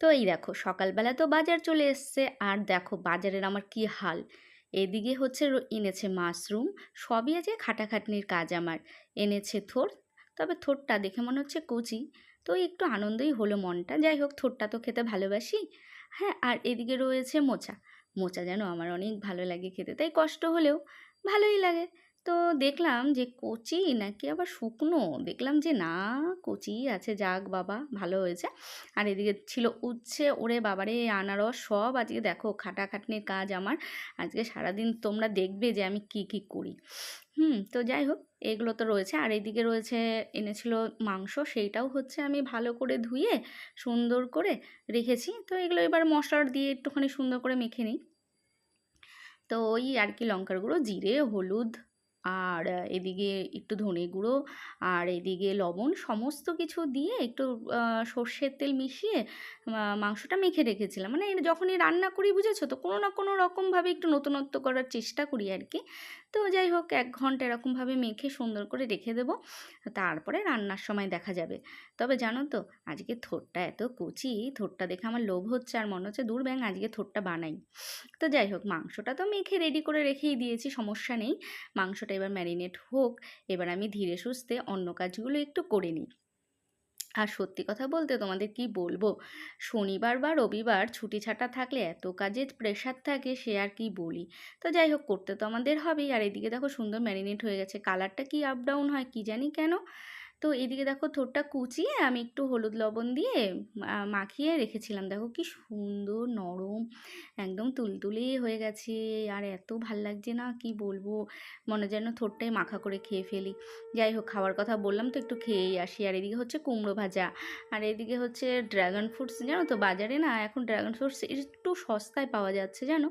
তো এই দেখো, সকালবেলা তো বাজার চলে এসছে। আর দেখো, বাজারের আমার কি হাল? এদিকে হচ্ছে এনেছে মাশরুম, সবই আছে খাটাখাটনির কাজ আমার। এনেছে থোর, তবে থোরটা দেখে মনে হচ্ছে কচি। তো একটু আনন্দই হলো মনটা। যাই হোক, থোরটা তো খেতে ভালোবাসি। হ্যাঁ আর এদিকে রয়েছে মোচা। মোচা যেন আমার অনেক ভালো লাগে খেতে, তাই কষ্ট হলেও ভালোই লাগে। তো দেখলাম যে কচি নাকি আবার শুকনো। দেখলাম যে না, কচি আছে, যাক বাবা, ভালো হয়েছে। আর এদিকে ছিল উচ্ছে, ওরে বাবারে, আনারস সব। আজকে দেখো, খাটাখাটনির কাজ আমার। আজকে সারাদিন তোমরা দেখবে যে আমি কি কি করি। হুম, তো যাই হোক, এগুলো তো রয়েছে। আর এদিকে রয়েছে, এনেছিল মাংস। সেইটাও হচ্ছে আমি ভালো করে ধুয়ে, সুন্দর করে রেখেছি। তো এগুলো এবার মশলা দিয়ে একটুখানি সুন্দর করে মেখে নিই। তো ওই আর কি লঙ্কার গুঁড়ো, জিরে, হলুদ আর এদিকে একটু ধনে গুঁড়ো আর এদিকে লবণ সমস্ত কিছু দিয়ে একটু সর্ষের তেল মিশিয়ে মাংসটা মেখে রেখেছিলাম। মানে যখনই রান্না করি, বুঝেছ? তো কোনো না কোনো রকমভাবে একটু নতুনত্ব করার চেষ্টা করি আর কি তো যাই হোক, এক ঘণ্টা এরকমভাবে মেখে সুন্দর করে রেখে দেবো। তারপরে রান্নার সময় দেখা যাবে। তবে জানো তো, আজকে থোরটা এত কুচি থোরটা দেখে আমার লোভ হচ্ছে আর মনে হচ্ছে দূর ব্যাং আজকে থোরটা বানাই। তো যাই হোক, মাংসটা তো মেখে রেডি করে রেখেই দিয়েছি, সমস্যা নেই। মাংসটা এবার ম্যারিনেট হোক, এবার আমি ধীরে সুস্থে অন্য কাজগুলো একটু করে নিই। আর সত্যি কথা বলতে তোমাদের কি বলব? শনিবার বা রবিবার ছুটি ছাটা থাকলে এত কাজে প্রেশার থাকে সে আর কি বলি? তো যাই হোক, করতে তো আমাদের হবেই। আর এদিকে দেখো সুন্দর ম্যারিনেট হয়ে গেছে। কালারটা কি আপ ডাউন হয়, কি জানি কেন? তো এদিকে দেখো থোরটা কুচিয়ে আমি একটু হলুদ লবণ দিয়ে মাখিয়ে রেখেছিলাম। দেখো কি সুন্দর নরম, একদম তুলতুলে হয়ে গেছে। আর এত ভালো লাগছে না, কি বলব? মনে যেন থোরটাই মাখা করে খেয়ে ফেলি। যাই হোক, খাওয়ার কথা বললাম তো একটু খেয়েই আসি। আর এদিকে হচ্ছে কুমড়ো ভাজা। আর এদিকে হচ্ছে ড্রাগন ফ্রুটস জানো তো? বাজারে না এখন ড্রাগন ফ্রুটস সস্তায় পাওয়া যাচ্ছে জানো?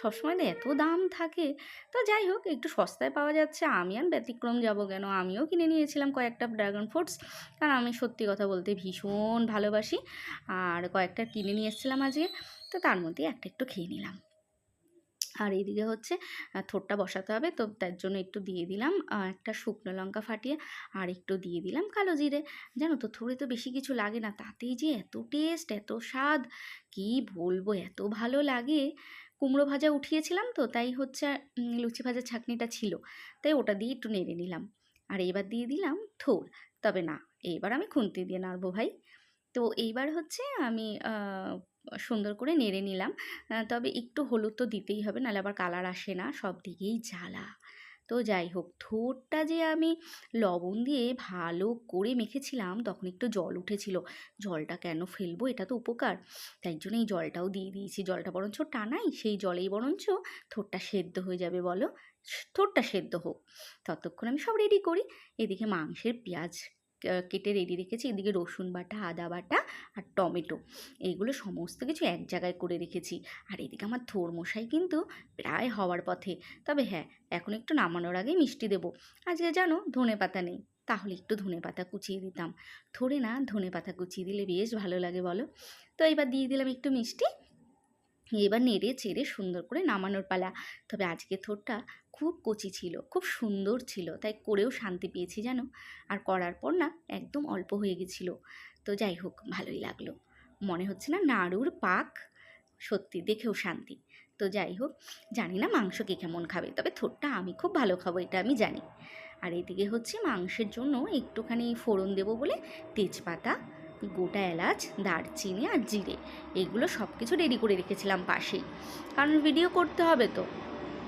সবসময় তো এত দাম থাকে। তো যাই হোক, একটু সস্তায় পাওয়া যাচ্ছে। আমি আর ব্যতিক্রম যাব কেন? আমিও কিনে নিয়েছিলাম কয়েকটা ড্রাগন ফ্রুটস কারণ আমি সত্যি কথা বলতে ভীষণ ভালোবাসি। আর কয়েকটা কিনে নিয়ে এসেছিলাম আজকে। তো তার মধ্যে একটা একটু খেয়ে নিলাম। আর এইদিকে হচ্ছে থোরটা বসাতে হবে। তো তার জন্য একটু দিয়ে দিলাম একটা শুকনো লঙ্কা ফাটিয়ে আর একটু দিয়ে দিলাম কালো জিরে। জানো তো থোড়ে তো বেশি কিছু লাগে না। তাতেই যে এত টেস্ট এত স্বাদ, কি বলব, এত ভালো লাগে। কুমড়ো ভাজা উঠিয়েছিলাম তো, তাই হচ্ছে লুচি ভাজার ছাঁকনিটা ছিল। তাই ওটা দিয়ে একটু নেড়ে নিলাম। আর এবার দিয়ে দিলাম থোর তবে না এইবার আমি খুন্তি দিয়ে নাড়বো ভাই। তো এইবার হচ্ছে আমি সুন্দর করে নেড়ে নিলাম। তবে একটু হলুদ তো দিতেই হবে, নাহলে আবার কালার আসে না, সব দিকেই জ্বালা। তো যাই হোক থোরটা যে আমি লবণ দিয়ে ভালো করে মেখেছিলাম, তখন একটু জল উঠেছিল। জলটা কেন ফেলব এটা তো উপকার। তাই জন্য এই জলটাও দিয়ে দিয়েছি। জলটা বরঞ্চ টানাই, সেই জলেই বরঞ্চ থোরটা সেদ্ধ হয়ে যাবে বলো। থোরটা সেদ্ধ হোক। ততক্ষণ আমি সব রেডি করি। এদিকে মাংসের পেঁয়াজ কেটে রেডি রেখেছি। এদিকে রসুন বাটা, আদা বাটা আর টমেটো। এইগুলো সমস্ত কিছু এক জায়গায় করে রেখেছি। আর এদিকে আমার থোর মশাই কিন্তু প্রায় হওয়ার পথে। তবে হ্যাঁ এখন একটু নামানোর আগে মিষ্টি দেবো। আজকে জানো ধনে পাতা নেই, তাহলে একটু ধনে পাতা কুচিয়ে দিতাম। থোড়ে না ধনে পাতা কুচিয়ে দিলে বেশ ভালো লাগে বলো। তো এবার দিয়ে দিলাম একটু মিষ্টি। এবার নেড়ে চেড়ে সুন্দর করে নামানোর পালা। তবে আজকে থোরটা খুব কচি ছিল, খুব সুন্দর ছিল, তাই করেও শান্তি পেয়েছি জানো আর করার পর না একদম অল্প হয়ে গেছিল। তো যাই হোক, ভালোই লাগল। মনে হচ্ছে না নাড়ুর পাক সত্যি দেখেও শান্তি। তো যাই হোক, জানি না মাংস কে কেমন খাবে, তবে থোরটা আমি খুব ভালো খাব, এটা আমি জানি। আর এদিকে হচ্ছে মাংসের জন্য একটুখানি ফোড়ন দেবো বলে তেজপাতা গোটা এলাচ, দারচিনি আর জিরে। এগুলো সব কিছু রেডি করে রেখেছিলাম পাশেই। কারণ ভিডিও করতে হবে তো।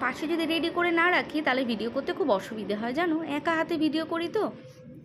পাশে যদি রেডি করে না রাখি, তাহলে ভিডিও করতে খুব অসুবিধে হয়, জানো? একা হাতে ভিডিও করি তো।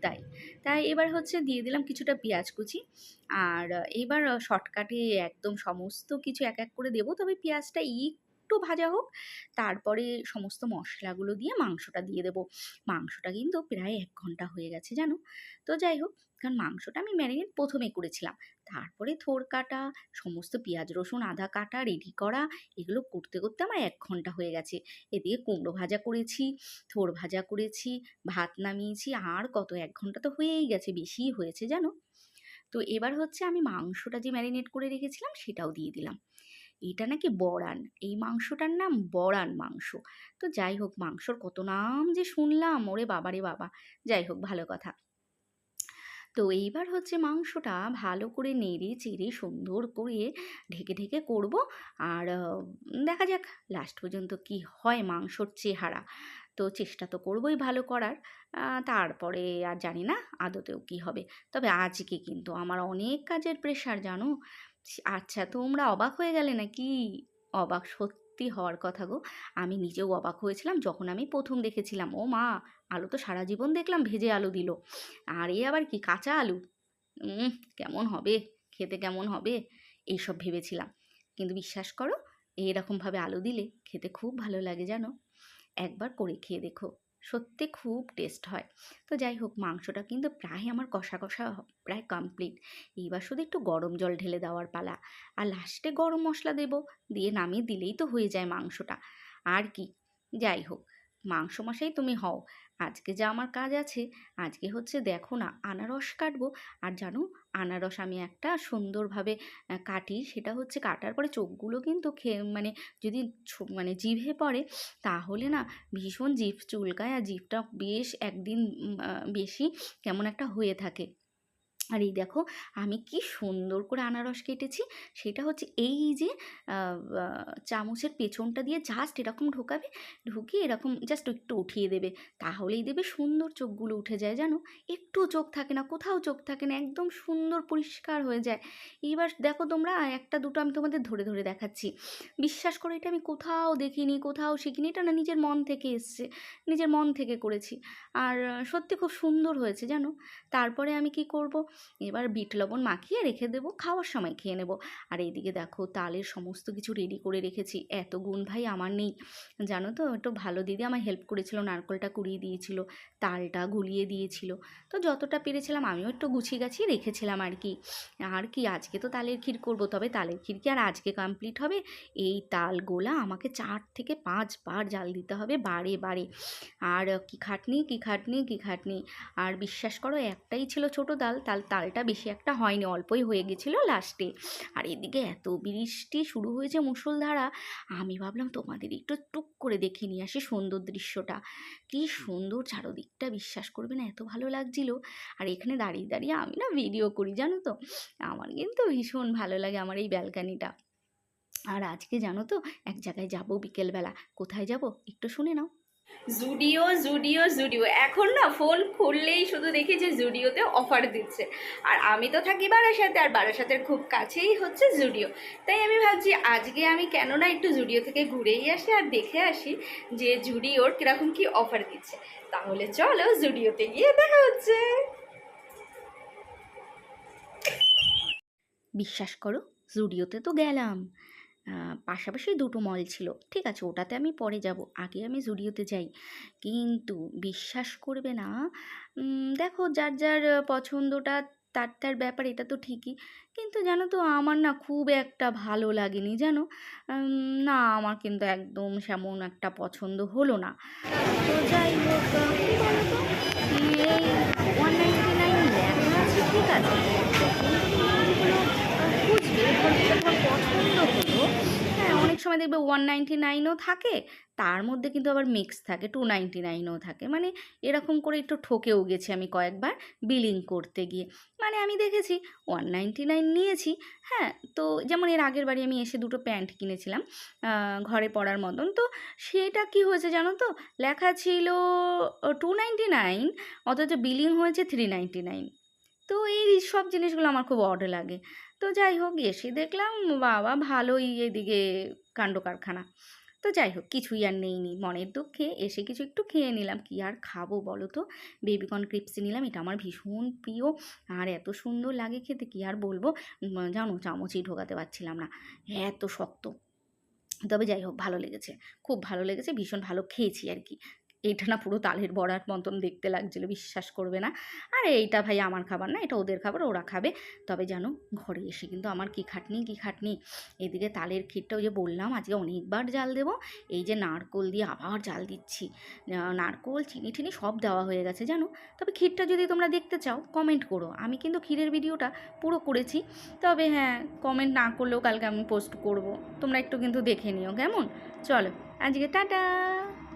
তাই। তাই এবার হচ্ছে দিয়ে দিলাম কিছুটা পেঁয়াজ কুচি। আর এবার শর্টকাটে একদম সমস্ত কিছু এক এক করে দেবো। তবে পেঁয়াজটা একটু ভাজা হোক, তারপরে সমস্ত মশলাগুলো দিয়ে মাংসটা দিয়ে দেবো। মাংসটা কিন্তু প্রায় এক ঘণ্টা হয়ে গেছে, জানো? তো যাই হোক কারণ মাংসটা আমি ম্যারিনেট প্রথমে করেছিলাম। তারপরে থোর কাটা, সমস্ত পেঁয়াজ, রসুন, আদা কাটা, রেডি করা, এগুলো করতে করতে আমার এক ঘণ্টা হয়ে গেছে। এদিকে কুমড়ো ভাজা করেছি, থোর ভাজা করেছি, ভাত নামিয়েছি, আর কত, এক ঘণ্টা তো হয়েই গেছে, বেশিই হয়েছে, জানো? তো এবার হচ্ছে আমি মাংসটা যে ম্যারিনেট করে রেখেছিলাম, সেটাও দিয়ে দিলাম। এটা নাকি বড়ান এই মাংসটার নাম বড়ান মাংস। তো যাই হোক, মাংসর কত নাম যে শুনলাম, ওরে বাবারে বাবা। যাই হোক, ভালো কথা। তো এইবার হচ্ছে মাংসটা ভালো করে নেড়ে চেড়ে সুন্দর করে ঢেকে ঢেকে করব। আর দেখা যাক লাস্ট পর্যন্ত কি হয় মাংসর চেহারা। তো চেষ্টা তো করবই ভালো করার। তারপরে আর জানি না আদতেও কি হবে। তবে আজকে কিন্তু আমার অনেক কাজের প্রেশার জানো? আচ্ছা তোমরা অবাক হয়ে গেলে নাকি? অবাক সত্যি হওয়ার কথা গো। আমি নিজেও অবাক হয়েছিলাম যখন আমি প্রথম দেখেছিলাম। ও মা আলু তো সারা জীবন দেখলাম ভেজে আলু দিল। আর এ আবার কি কাঁচা আলু? কেমন হবে? খেতে কেমন হবে? এইসব ভেবেছিলাম। কিন্তু বিশ্বাস করো এইরকমভাবে আলু দিলে খেতে খুব ভালো লাগে জানো? একবার করে খেয়ে দেখো, সত্যি খুব টেস্ট হয়। তো যাই হোক, মাংসটা কিন্তু প্রায় আমার কষা কষা প্রায় কমপ্লিট এইবার শুধু একটু গরম জল ঢেলে দেওয়ার পালা। আর লাস্টে গরম মশলা দেবো, দিয়ে নামিয়ে দিলেই তো হয়ে যায় মাংসটা। আর কি? যাই হোক মাংস মশাই তুমি হও। আজকে যা আমার কাজ আছে, আজকে হচ্ছে দেখো না, আনারস কাটবো। আর জানো, আনারস আমি একটা সুন্দরভাবে কাটি, সেটা হচ্ছে কাটার পরে চোখগুলো কিন্তু খেয়ে মানে যদি মানে জিভে পড়ে, তাহলে না ভীষণ জিভ চুলকায়। আর জিভটা বেশ একদিন বেশি কেমন একটা হয়ে থাকে। আর এই দেখো, আমি কি সুন্দর করে আনারস কেটেছি। সেটা হচ্ছে এই যে চামচের পেছনটা দিয়ে জাস্ট এরকম ঢোকাবে, ঢুকিয়ে এরকম জাস্ট একটু উঠিয়ে দেবে। তাহলেই দেবে সুন্দর চোখগুলো উঠে যায় জানো? একটু চোখ থাকে না, কোথাও চোখ থাকে না, একদম সুন্দর পরিষ্কার হয়ে যায়। এইবার দেখো তোমরা, একটা দুটো আমি তোমাদের ধরে ধরে দেখাচ্ছি। বিশ্বাস করো, এটা আমি কোথাও দেখিনি, কোথাও শিখিনি, এটা না নিজের মন থেকে এসছে, নিজের মন থেকে করেছি। আর সত্যি খুব সুন্দর হয়েছে জানো? তারপরে আমি কি করব? এবার বিট লবণ মাখিয়ে রেখে দেবো, খাওয়ার সময় খেয়ে নেব। আর এইদিকে দেখো তালের সমস্ত কিছু রেডি করে রেখেছি, এত গুণ ভাই আমার নেই। জানো তো একটু ভালো দিদি আমার হেল্প করেছিল, নারকলটা কুড়িয়ে দিয়েছিল, তালটা গুলিয়ে দিয়েছিল। তো যতটা পেরেছিলাম আমিও একটু গুছিয়ে গাছিয়ে রেখেছিলাম আর কি। আর কি, আজকে তো তালের ক্ষীর করব, তবে তালের ক্ষীর কি আর আজকে কমপ্লিট হবে? এই তাল গোলা আমাকে চার থেকে পাঁচবার জাল দিতে হবে, বারে বারে। আর কি খাটনি কি খাটনি কি খাটনি। আর বিশ্বাস করো, একটাই ছিল ছোট তাল তাল তালটা বেশি একটা হয়নি, অল্পই হয়ে গেছিল লাস্টে আর এদিকে এত বৃষ্টি শুরু হয়েছে মুষলধারা, আমি ভাবলাম তোমাদের একটু টুক করে দেখে নিয়ে আসি সুন্দর দৃশ্যটা। কি সুন্দর চারোদিকটা, বিশ্বাস করবে না, এত ভালো লাগছিল। আর এখানে দাঁড়িয়ে দাঁড়িয়ে আমি না ভিডিও করি, জানো তো? আমার কিন্তু ভীষণ ভালো লাগে আমার এই ব্যালকানিটা। আর আজকে জানো তো, এক জায়গায় যাব বিকেলবেলা। কোথায় যাব? একটু শুনে নাও। জুডিও জুডিও জুডিও। এখন না ফোন খুললেই শুধু দেখি যে জুডিওতে অফার দিচ্ছে। আর আমি তো থাকি বারাসাতে, আর বারাসাতের খুব কাছেই হচ্ছে জুডিও। তাই আমি ভাবছি আজকে আমি কেন না একটু জুডিও থেকে ঘুরেই আসি আর দেখে আসি যে জুডিওর কীরকম কি অফার দিচ্ছে। তাহলে চলো জুডিওতে গিয়ে দেখা হচ্ছে। বিশ্বাস করো, জুডিওতে তো গেলাম। পাশাপাশি দুটো মল ছিল। ঠিক আছে, ওটাতে আমি পরে যাব। আগে আমি জুডিওতে যাই। কিন্তু বিশ্বাস করবে না দেখো যার যার পছন্দটা, তার তার ব্যাপার, এটা তো ঠিকই। কিন্তু জানো তো, আমার না খুব একটা ভালো লাগেনি, জানো? না, আমার কিন্তু একদম সেমন একটা পছন্দ হলো না। তো যাই হোক এই আছে, ঠিক আছে? পছন্দ সময় দেখবে ওয়ান নাইনটি নাইনও থাকে, তার মধ্যে কিন্তু আবার মিক্স থাকে টু নাইনটি নাইনও থাকে। মানে এরকম করে একটু ঠকেও গেছি আমি কয়েকবার বিলিং করতে গিয়ে। মানে আমি দেখেছি ওয়ান নাইনটি নাইন নিয়েছি হ্যাঁ তো যেমন এর আগের বাড়ি আমি এসে দুটো প্যান্ট কিনেছিলাম ঘরে পরার মতন। তো সেটা কি হয়েছে জানো তো? লেখা ছিল টু নাইনটি নাইন অথচ বিলিং হয়েছে থ্রি নাইনটি নাইন তো এই সব জিনিসগুলো আমার খুব অড লাগে। তো যাই হোক, এসে দেখলাম বাবা ভালোই এদিকে কাণ্ড কারখানা। তো যাই হোক, কিছুই আর নেই নি মনের দুঃখে এসে কিছু একটু খেয়ে নিলাম। কি আর খাব বলো তো? বেবিকর্ন ক্রিপসি নিলাম। এটা আমার ভীষণ প্রিয়। আর এত সুন্দর লাগে খেতে, কি আর বলব? জানো, চামচই ঢোকাতে পারছিলাম না। এত শক্ত। তবে যাই হোক, ভালো লেগেছে। খুব ভালো লেগেছে, ভীষণ ভালো খেয়েছি আর কি। এইটা না পুরো তালের বড়ার মতন দেখতে লাগছিল, বিশ্বাস করবে না। আর এইটা ভাই আমার খাবার না, এটা ওদের খাবার, ওরা খাবে। তবে জানো, ঘরে এসে কিন্তু আমার কী খাটনি কী খাটনি? এদিকে তালের ক্ষীরটা ওই যে বললাম, আজকে অনেকবার জাল দেবো। এই যে নারকোল দিয়ে আবার জাল দিচ্ছি। নারকোল, চিনি টিনি সব দেওয়া হয়ে গেছে, জানো? তবে ক্ষীরটা যদি তোমরা দেখতে চাও কমেন্ট করো। আমি কিন্তু ক্ষীরের ভিডিওটা পুরো করেছি। তবে হ্যাঁ কমেন্ট না করলেও কালকে আমি পোস্ট করব। তোমরা একটু কিন্তু দেখে নিও, কেমন? চলো, আজকে টাটা!